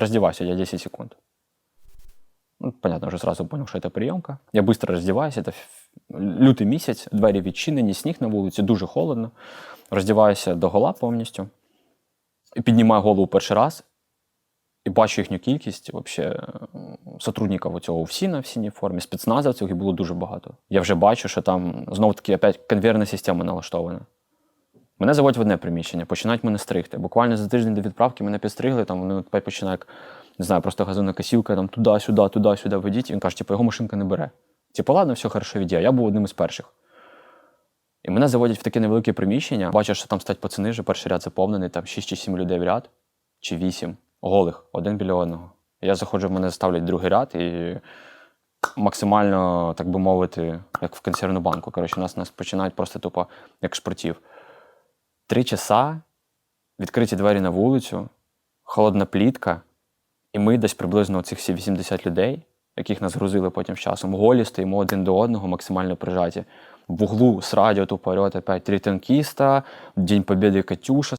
Раздевайся, я 10 секунд. Ну, понятно, вже сразу понял, що це прийомка. Я швидко роздіваюся, це лютий місяць, двері відчинені, сніг на вулиці, дуже холодно. Роздіваюся до гола повністю. І піднімаю голову перший раз і бачу їхню кількість вообще, сотрудників цього ФСІНа в синій формі, спецназовців, їх було дуже багато. Я вже бачу, що там знову таки опять конвейерна система налаштована. Мене заводять в одне приміщення, починають мене стригти. Буквально за тиждень до відправки мене підстригли, там вони починають, не знаю, просто газонна косілка, там туди-сюди, туди-сюди ведіть. Він каже, типу, його машинка не бере. Типу, ладно, все хорошо віді. А я був одним із перших. І мене заводять в таке невелике приміщення. Бачу, що там стоять пацани, вже перший ряд заповнений, там 6 чи 7 людей в ряд, чи 8, голих, один біля одного. Я заходжу, в мене ставлять другий ряд і максимально, так би мовити, як в консервну банку. Коротше, нас, нас починають просто тупо як шпортів. Три часа, відкриті двері на вулицю, холодна плітка, і ми десь приблизно цих всі 80 людей, яких нас грузили потім з часом, голі стоїмо один до одного, максимально прижаті. В углу з радіо тупо орет опять три танкіста, День Побєди Катюша